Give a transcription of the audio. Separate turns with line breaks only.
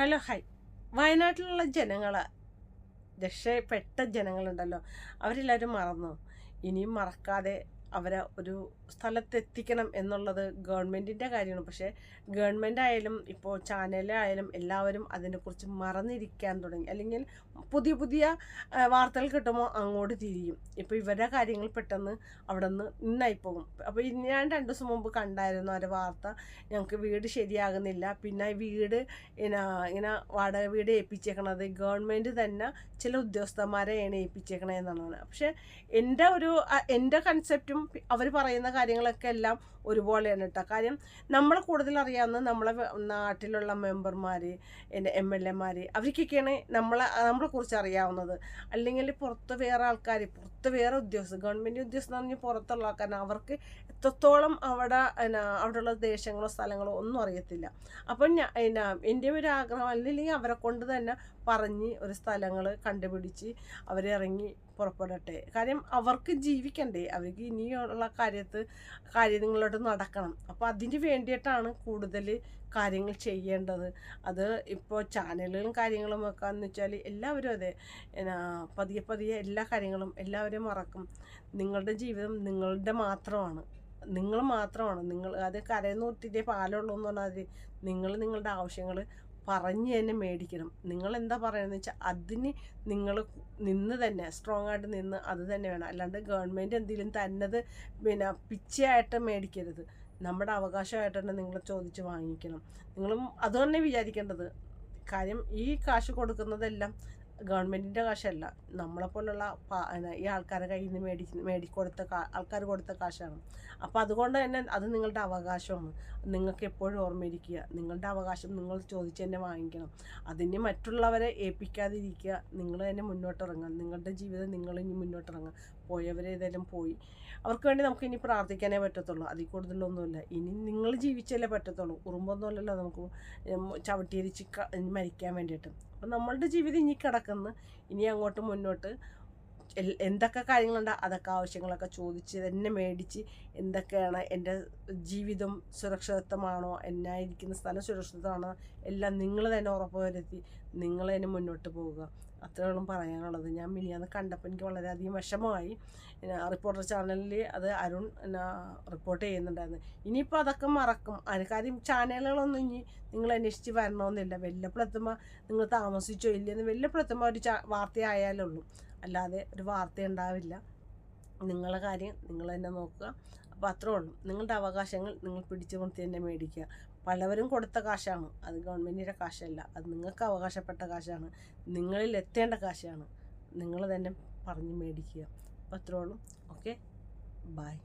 Hello hi വയനാട്ടിലുള്ള ജനങ്ങൾ രക്ഷപ്പെട്ട ജനങ്ങളുണ്ടല്ലോ. അവരെല്ലാവരും മറന്നു. ഇനിയും മറക്കാതെ അവരെ ഒരു സ്ഥലത്തെത്തിക്കണം എന്നുള്ളത് ഗവൺമെന്റിന്റെ കാര്യമാണ്. പക്ഷേ ഗവൺമെന്റ് ആയാലും ഇപ്പോൾ ചാനലായാലും എല്ലാവരും അതിനെക്കുറിച്ച് മറന്നിരിക്കാൻ തുടങ്ങി. അല്ലെങ്കിൽ പുതിയ പുതിയ വാർത്തകൾ കിട്ടുമ്പോൾ അങ്ങോട്ട് തിരിയും. ഇപ്പോൾ ഇവരുടെ കാര്യങ്ങൾ പെട്ടെന്ന് അവിടെ നിന്ന് നിന്നായി പോകും അപ്പോൾ ഞാൻ രണ്ട് ദിവസം മുമ്പ് കണ്ടായിരുന്നു ഒരു വാർത്ത. ഞങ്ങൾക്ക് വീട് ശരിയാകുന്നില്ല. പിന്നെ വീട് ഇങ്ങനെ ഇങ്ങനെ വാടക വീട് ഏൽപ്പിച്ചേക്കണത് ഗവൺമെന്റ് തന്നെ ചില ഉദ്യോഗസ്ഥന്മാരെയാണ് ഏൽപ്പിച്ചേക്കണതെന്നാണ് പക്ഷേ എന്റെ ഒരു എന്റെ കൺസെപ്റ്റും അവർ പറയുന്ന കാര്യങ്ങളൊക്കെ എല്ലാം ഒരുപോലെയാണ് കേട്ടോ കാര്യം നമ്മളെ കൂടുതൽ അറിയാവുന്ന നമ്മളെ നാട്ടിലുള്ള മെമ്പർമാർ എം എൽ എമാർ അവർക്കൊക്കെയാണ് നമ്മളെ നമ്മളെ കുറിച്ച് അറിയാവുന്നത്. അല്ലെങ്കിൽ പുറത്ത് വേറെ ആൾക്കാർ പുറത്ത് വേറെ ഉദ്യോഗസ്ഥർ ഗവൺമെന്റ് ഉദ്യോഗസ്ഥർ എന്ന് പുറത്തുള്ള ആൾക്കാരെ അവർക്ക് എത്രത്തോളം അവിടെ എന്നാ അവിടെയുള്ള ദേശങ്ങളോ സ്ഥലങ്ങളോ ഒന്നും അറിയത്തില്ല. അപ്പം ഞാൻ എന്നാ എന്റെ ഒരു ആഗ്രഹം അല്ലെങ്കിൽ അവരെ കൊണ്ട് തന്നെ പറഞ്ഞ് ഒരു സ്ഥലങ്ങൾ കണ്ടുപിടിച്ച് അവരെ ഇറങ്ങി പുറപ്പെടട്ടെ. കാര്യം അവർക്ക് ജീവിക്കണ്ടേ. അവർക്ക് ഇനിയുള്ള കാര്യത്ത് കാര്യങ്ങളിലോട്ട് നടക്കണം. അപ്പോൾ അതിന് വേണ്ടിയിട്ടാണ് കൂടുതൽ കാര്യങ്ങൾ ചെയ്യേണ്ടത്. അത് ഇപ്പോൾ ചാനലുകളും കാര്യങ്ങളും ഒക്കെ എന്ന് വെച്ചാൽ എല്ലാവരും അതെ. പതിയെ പതിയെ എല്ലാ കാര്യങ്ങളും എല്ലാവരും മറക്കും. നിങ്ങളുടെ ജീവിതം നിങ്ങളുടെ മാത്രമാണ്. നിങ്ങൾ മാത്രമാണ്. നിങ്ങൾ അത് കരയെന്നൂറ്റിന്റെ പാലുള്ളൂ എന്ന് പറഞ്ഞാൽ നിങ്ങൾ നിങ്ങളുടെ ആവശ്യങ്ങൾ പറഞ്ഞ് തന്നെ മേടിക്കണം. നിങ്ങൾ എന്താ പറയുന്നത് വെച്ചാൽ അതിന് നിങ്ങൾ നിന്ന് തന്നെ സ്ട്രോങ് ആയിട്ട് നിന്ന് അത് തന്നെ വേണം. അല്ലാണ്ട് ഗവൺമെന്റ് എന്തെങ്കിലും തന്നത് പിന്നെ പിച്ചയായിട്ട് മേടിക്കരുത്. നമ്മുടെ അവകാശമായിട്ട് തന്നെ നിങ്ങൾ ചോദിച്ച് വാങ്ങിക്കണം. നിങ്ങളും അതുതന്നെ വിചാരിക്കേണ്ടത്. കാര്യം ഈ കാശ് കൊടുക്കുന്നതെല്ലാം ഗവൺമെന്റിന്റെ കാശല്ല നമ്മളെപ്പോലുള്ള ഈ ആൾക്കാരെ കയ്യിൽ നിന്ന് മേടി മേടിക്കൊടുത്ത കാ ആൾക്കാർ കൊടുത്ത കാശാണ്. അപ്പോൾ അതുകൊണ്ട് തന്നെ അത് നിങ്ങളുടെ അവകാശമാണ്. നിങ്ങൾക്ക് എപ്പോഴും ഓർമ്മയിരിക്കുക നിങ്ങളുടെ അവകാശം നിങ്ങൾ ചോദിച്ച് തന്നെ വാങ്ങിക്കണം. അതിന് മറ്റുള്ളവരെ ഏൽപ്പിക്കാതിരിക്കുക നിങ്ങൾ തന്നെ മുന്നോട്ടിറങ്ങുക നിങ്ങളുടെ ജീവിതം നിങ്ങൾ ഇനി മുന്നോട്ടിറങ്ങുക പോയവരെ ഏതായാലും പോയി. അവർക്ക് വേണ്ടി നമുക്ക് ഇനി പ്രാർത്ഥിക്കാനേ പറ്റത്തുള്ളൂ. അതിൽ കൂടുതലൊന്നുമില്ല. ഇനി നിങ്ങൾ ജീവിച്ചല്ലേ പറ്റത്തുള്ളൂ. ഉറുമ്പൊന്നുമല്ലല്ലോ നമുക്ക് ചവിട്ടിയരിച്ച് മരിക്കാൻ വേണ്ടിയിട്ട്. അപ്പം നമ്മളുടെ ജീവിതം ഇനി കിടക്കുന്ന. ഇനി അങ്ങോട്ട് മുന്നോട്ട് എന്തൊക്കെ കാര്യങ്ങളുണ്ട് അതൊക്കെ ആവശ്യങ്ങളൊക്കെ ചോദിച്ച് തന്നെ മേടിച്ച് എന്തൊക്കെയാണ് എന്റെ ജീവിതം സുരക്ഷിതത്വമാണോ എന്നാ ഇരിക്കുന്ന സ്ഥലം സുരക്ഷിതമാണോ എല്ലാം നിങ്ങൾ തന്നെ ഉറപ്പ് വരുത്തി നിങ്ങൾ തന്നെ മുന്നോട്ട് പോവുക. അത്രയോളം പറയാനുള്ളത്. ഞാൻ മിനിയാന്ന് കണ്ടപ്പോൾ എനിക്ക് വളരെയധികം വിഷമമായി. റിപ്പോർട്ടർ ചാനലിൽ അത് അരുൺ റിപ്പോർട്ട് ചെയ്യുന്നുണ്ടായിരുന്നു. ഇനിയിപ്പോൾ അതൊക്കെ മറക്കും. കാര്യം ചാനലുകളൊന്നും ഇനി നിങ്ങൾ അന്വേഷിച്ച് വരണമെന്നില്ല. വല്ലപ്പോഴെത്തുമ്പോൾ നിങ്ങൾ താമസിച്ചോ ഇല്ലെന്ന് വല്ലപ്പോഴെത്തുമ്പോൾ ഒരു ചാ വാർത്തയായാലേ ഉള്ളൂ. അല്ലാതെ ഒരു വാർത്ത ഉണ്ടാവില്ല. നിങ്ങളെ കാര്യം നിങ്ങൾ തന്നെ നോക്കുക. അപ്പോൾ അത്രേ ഉള്ളൂ. നിങ്ങളുടെ അവകാശങ്ങൾ നിങ്ങൾ പിടിച്ചു നിർത്തി തന്നെ മേടിക്കുക. പലവരും കൊടുത്ത കാശാണ്. അത് ഗവൺമെന്റിന്റെ കാശല്ല. അത് നിങ്ങൾക്ക് അവകാശപ്പെട്ട കാശാണ്. നിങ്ങളിൽ എത്തേണ്ട കാശാണ്. നിങ്ങൾ തന്നെ പറഞ്ഞ് മേടിക്കുക. അപ്പോൾ അത്രേ ഉള്ളൂ. ഓക്കെ? ബൈ.